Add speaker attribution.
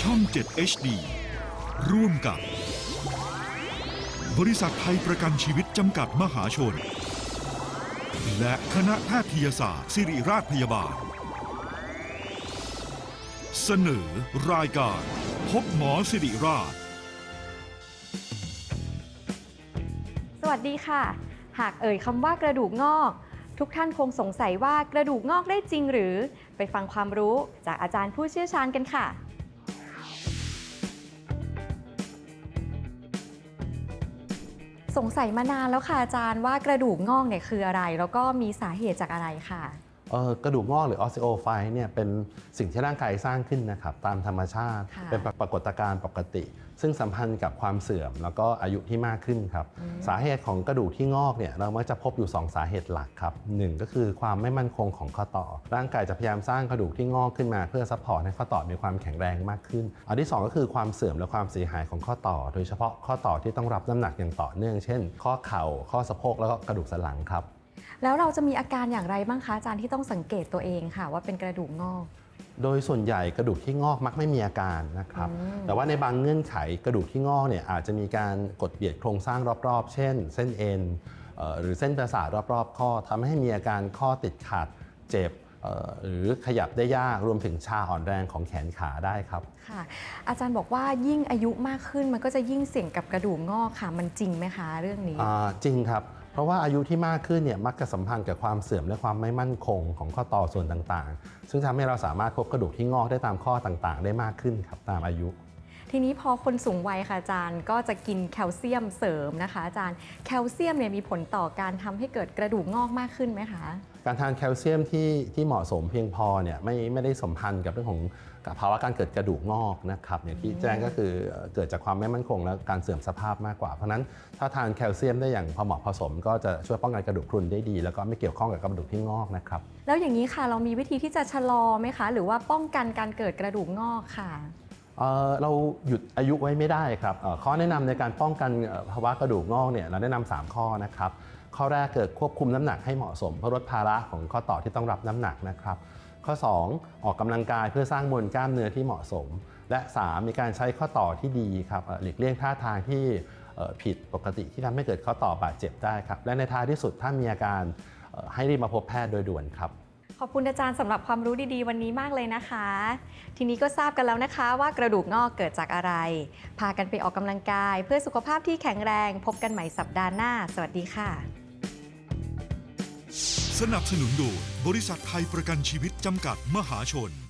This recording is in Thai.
Speaker 1: ช่อง 7 HD ร่วมกับ บริษัทไทยประกันชีวิตจำกัดมหาชน และคณะแพทยศาสตร์ ศิริราชพยาบาล เสนอรายการ พบหมอสิริราช
Speaker 2: สวัสดีค่ะ หากเอ่ยคำว่ากระดูกงอก ทุกท่านคงสงสัยว่ากระดูกงอกได้จริงหรือ ไปฟังความรู้จากอาจารย์ผู้เชี่ยวชาญกันค่ะ สงสัยมานานแล้วค่ะอาจารย์ว่ากระดูกงอกเนี่ยคืออะไร แล้วก็มีสาเหตุจากอะไรค่ะ
Speaker 3: กระดูกงอกหรือ osteophyte เนี่ยเป็นสิ่งที่ร่างกายสร้างขึ้นนะครับตามธรรมชาติ
Speaker 2: ค่ะ
Speaker 3: เป็นปรากฏการณ์ปกติ ซึ่งสัมพันธ์กับความเสื่อม แล้วก็อายุที่มากขึ้นครับสาเหตุของกระดูกที่งอกเนี่ยเรามักจะพบอยู่ 2 สาเหตุหลักครับหนึ่งก็คือความไม่มั่นคงของข้อต่อ ร่างกายจะพยายามสร้างกระดูกที่งอกขึ้นมา เพื่อซัพพอร์ตให้ข้อต่อมีความแข็งแรงมากขึ้น อันที่สองก็คือความเสื่อมและความเสียหายของข้อต่อ โดยเฉพาะข้อต่อที่ต้องรับน้ำหนักอย่างต่อเนื่อง เช่น ข้อเข่าข้อสะโพกแล้วก็กระดูกสันหลังครับ
Speaker 2: แล้วเราจะมีอาการอย่างไรบ้างคะอาจารย์ที่ต้องสังเกตตัวเองค่ะ ว่าเป็นกระดูกงอก
Speaker 3: โดยส่วนใหญ่กระดูกที่งอกมักไม่มีอาการนะครับ
Speaker 2: อืม
Speaker 3: แต่ว่าในบางเงื่อนไขกระดูกที่งอกเนี่ยอาจจะมีการกดเบียดโครงสร้างรอบๆ เช่น เส้นเอ็นเอ่อหรือเส้นประสาทรอบๆ ข้อทำให้มีอาการข้อติดขัดเจ็บเอ่อหรือขยับได้ยากรวมถึงชาอ่อนแรงของแขนขาได้ครับ
Speaker 2: ค่ะ อาจารย์บอกว่ายิ่งอายุมากขึ้นมันก็จะยิ่งเสี่ยงกับกระดูกงอกค่ะ มันจริงไหมคะเรื่องนี้
Speaker 3: อ่าจริงครับ เพราะว่าอายุที่มากขึ้นเนี่ยมักจะสัมพันธ์กับความเสื่อมและความไม่มั่นคงของข้อต่อส่วนต่างๆ ซึ่งทำให้เราสามารถพบกระดูกที่งอกได้ตามข้อต่างๆ ได้มากขึ้นครับตามอายุ
Speaker 2: ทีนี้พอคนสูงวัยค่ะอาจารย์ก็จะกินแคลเซียมเสริมนะคะอาจารย์แคลเซียมเนี่ยมีผลต่อการทำให้เกิดกระดูกงอกมากขึ้นไหมคะ
Speaker 3: การทานแคลเซียมที่ที่เหมาะสมเพียงพอเนี่ยไม่ไม่ได้สัมพันธ์กับเรื่องของภาวะการเกิดกระดูกงอกนะครับอย่างที่แจ้งก็คือเอ่อเกิดจากความไม่มั่นคงและการเสื่อมสภาพมากกว่า เพราะฉะนั้นถ้าทานแคลเซียมได้อย่างพอเหมาะพอสม ก็จะช่วยป้องกันกระดูกพรุนได้ดี แล้วก็ไม่เกี่ยวข้องกับกระดูกที่งอกนะครับ
Speaker 2: แล้วอย่างนี้ค่ะเรามีวิธีที่จะชะลอไหมคะ หรือว่าป้องกันการเกิดกระดูกงอกค่ะ
Speaker 3: เราหยุดอายุไว้ไม่ได้ครับข้อแนะนำในการป้องกันภาวะกระดูกงอกเนี่ยเราแนะนำสามข้อนะครับข้อแรกเกิดควบคุมน้ำหนักให้เหมาะสมเพื่อลดภาระของข้อต่อที่ต้องรับน้ำหนักนะครับข้อ 2 ออกกำลังกายเพื่อสร้างมวลกล้ามเนื้อที่เหมาะสม และ 3 มีการใช้ข้อต่อที่ดีครับหลีกเลี่ยงท่าทางที่ผิดปกติที่ทำให้เกิดข้อต่อบาดเจ็บได้ครับและในท้ายที่สุดถ้ามีอาการให้รีบมาพบแพทย์โดยด่วนครับ
Speaker 2: ขอบคุณอาจารย์สำหรับความรู้ดีๆ วันนี้มากเลยนะคะ ทีนี้ก็ทราบกันแล้วนะคะว่ากระดูกงอกเกิดจากอะไร พากันไปออกกำลังกาย เพื่อสุขภาพที่แข็งแรง พบกันใหม่สัปดาห์หน้า สวัสดีค่ะ
Speaker 1: สนับสนุนโดยบริษัทไทยประกันชีวิตจำกัดมหาชน